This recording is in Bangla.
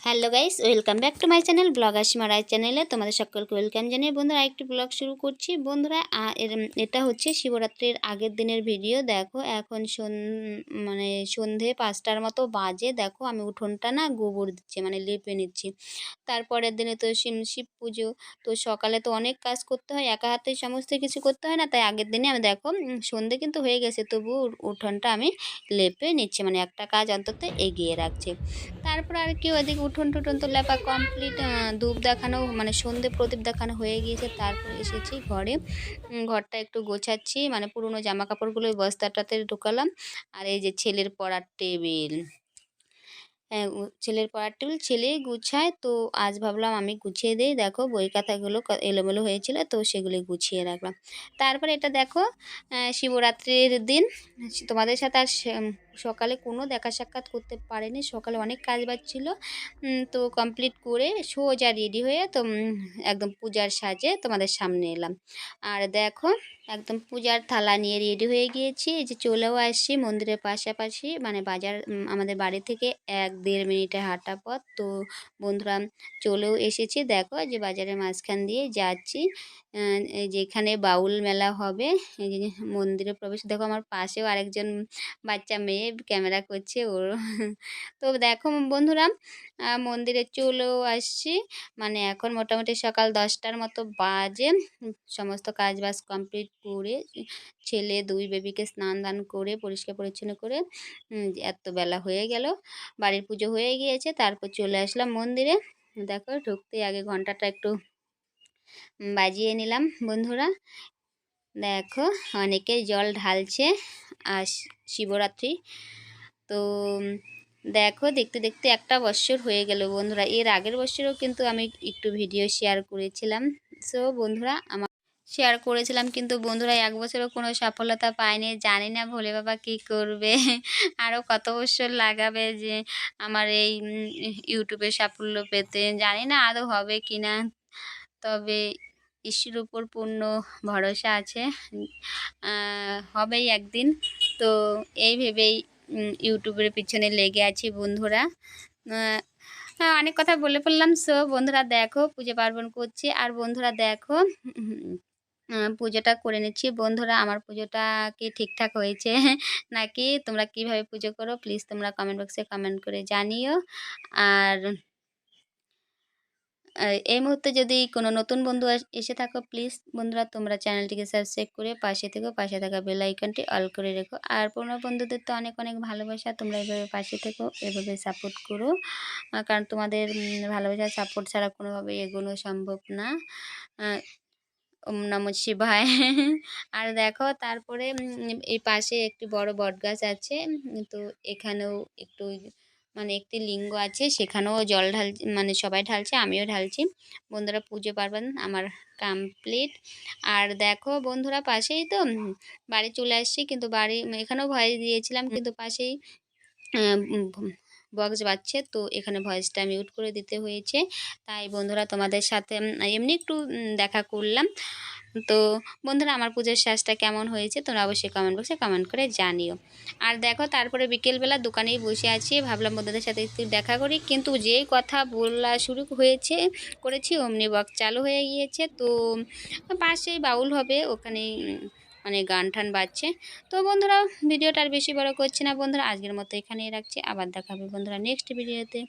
Hello guys welcome back to my channel vlog Asima Roy চ্যানেলে তোমাদের সকলকে ওয়েলকাম জানিয়ে বন্ধুরা একটি ব্লগ শুরু করছি। বন্ধুরা এর- এটা হচ্ছে শিবরাত্রির আগের দিনের ভিডিও দেখো, এখন মানে সন্ধে পাঁচটার মতো বাজে। দেখো, আমি উঠোনটা না গোবর দিচ্ছি মানে লেপে নিচ্ছি। তারপরের দিনে তো শিব শিব পুজো, তো সকালে তো অনেক কাজ করতে হয়, একা হাতে সমস্ত কিছু করতে হয় না। তাই আগের দিনে আমি দেখো সন্ধে কিন্তু হয়ে গেছে তবু উঠোনটা আমি লেপে নিচ্ছি মানে একটা কাজ অন্তত এগিয়ে রাখছে। তারপর আর কি ওদিকে উঠোন টুঠোন তো লেপা কমপ্লিট ধূপ দেখানো মানে সন্ধে প্রদীপ দেখানো হয়ে গিয়েছে। তারপর এসেছি ঘরে। ঘরটা একটু গোছাচ্ছি মানে পুরনো জামা কাপড়গুলো বস্তাটাতে ঢোকালাম। আর এই যে ছেলের পড়ার টেবিল। হ্যাঁ ছেলের পড়ার টেবিল ছেলেই গুছায়, তো আজ ভাবলাম আমি গুছিয়ে দিই। দেখো, বই খাতাগুলো এলোমেলো হয়েছিল, তো সেগুলি গুছিয়ে রাখলাম। তারপরে এটা দেখো শিবরাত্রির দিন। তোমাদের সাথে আর সকালে কোনো দেখা সাক্ষাৎ করতে পারেনি। সকালে অনেক কাজ বাজ ছিল। তো কমপ্লিট করে সোজা রেডি হয়ে তো একদম পূজার সাজে তোমাদের সামনে এলাম। আর দেখো একদম পূজার থালা নিয়ে রেডি হয়ে গিয়েছি। এই যে চলেও আসছি মন্দিরের পাশাপাশি। মানে বাজার আমাদের বাড়ি থেকে এক দেড় মিনিটে হাঁটা পথ। তো বন্ধুরা চলেও এসেছি। দেখো যে বাজারের মাঝখান দিয়ে যাচ্ছি। আহ, এই যে এখানে বাউল মেলা হবে। এই যে মন্দিরে প্রবেশ দেখো আমার পাশেও আরেকজন বাচ্চা মেয়ে ক্যামেরা করছে ওর। তো দেখো বন্ধুরা মন্দিরে চলেও আসছি। মানে এখন মোটামুটি সকাল দশটার মতো বাজে। সমস্ত কাজ বাজ কমপ্লিট করে, ছেলে দুই বেবিকে স্নান দান করে, পরিষ্কার পরিচ্ছন্ন করে এত বেলা হয়ে গেল। বাড়ির পুজো হয়ে গিয়েছে, তারপর চলে আসলাম মন্দিরে। দেখো ঢুকতে আগে ঘন্টাটা একটু বাজিয়ে নিলাম বন্ধুরা। দেখো, অনেকে জল ঢালছে আর শিবরাত্রি। তো দেখো, দেখতে দেখতে একটা বছর হয়ে গেল বন্ধুরা। এর আগের বছরও কিন্তু আমি একটু ভিডিও শেয়ার করেছিলাম। সো বন্ধুরা আমার শেয়ার করেছিলাম কিন্তু বন্ধুরা এক বছরও কোনো সফলতা পায়নি জানি না ভোলে বাবা কী করবে। আরও কত বছর লাগাবে যে আমার এই ইউটিউবে সাফল্য পেতে। জানি না আদৌ হবে কি না তবে ঈশ্বর উপর পূর্ণ ভরসা আছে। হবেই একদিন। তো এই ভেবেই ইউটিউবের পিছনে লেগে আছি বন্ধুরা। হ্যাঁ অনেক কথা বলে ফেললাম। সো বন্ধুরা দেখো, পুজো পার্বণ করছি। আর বন্ধুরা দেখো পুজোটা করে নিচ্ছি। বন্ধুরা, আমার পুজোটা কি ঠিকঠাক হয়েছে? নাকি তোমরা কীভাবে পুজো করো? প্লিজ তোমরা কমেন্ট বক্সে কমেন্ট করে জানিও। আর আর এই মুহূর্তে যদি কোনো নতুন বন্ধু এসে থাকো প্লিজ বন্ধুরা, তোমরা চ্যানেলটিকে সাবস্ক্রাইব করে পাশে থেকো, পাশে থাকা বেল আইকনটি অল করে রেখো। আর পুরনো বন্ধুদের তো অনেক অনেক ভালোবাসা, তোমরা এভাবে পাশে থেকো, এভাবে সাপোর্ট করো। কারণ তোমাদের ভালোবাসা সাপোর্ট ছাড়া কোনোভাবে এগোনো সম্ভব না। ওম নম শিবায়। আর দেখো, তারপরে এই পাশে একটি বড় বট গাছ আছে, তো এখানেও একটু মানে একটি লিঙ্গ আছে সেখানেও জল ঢাল মানে সবাই ঢালছে আমিও ঢালছি। বন্ধুরা পুজো পার্বণ আমার কমপ্লিট আর দেখো বন্ধুরা পাশেই তো বাড়ি চলে আসছি কিন্তু বাড়ি এখানেও ভয় দিয়েছিলাম কিন্তু পাশেই বক্স বাজছে। তো এখানে ভয়েসটা মিউট করে দিতে হয়েছে। তাই বন্ধুরা তোমাদের সাথে এমনি একটু দেখা করলাম। তো বন্ধুরা আমার পুজোর সাজটা কেমন হয়েছে তোমরা অবশ্যই কমেন্ট বক্সে কমেন্ট করে জানিও। আর দেখো তারপরে বিকেলবেলা দোকানেই বসে আছি। ভাবলাম বন্ধুদের সাথে একটু দেখা করি। কিন্তু যেই কথা বলা শুরু হয়েছে করেছি অমনি বক্স চালু হয়ে গিয়েছে। তো পাশেই বাউল হবে ওখানেই উম, মানে গান ঠান বাজছে। তো বন্ধুরা, ভিডিওটা আর বেশি বড় করছি না বন্ধুরা, আজকের মতো এখানেই রাখছি। আবার দেখাবে বন্ধুরা নেক্সট ভিডিওতে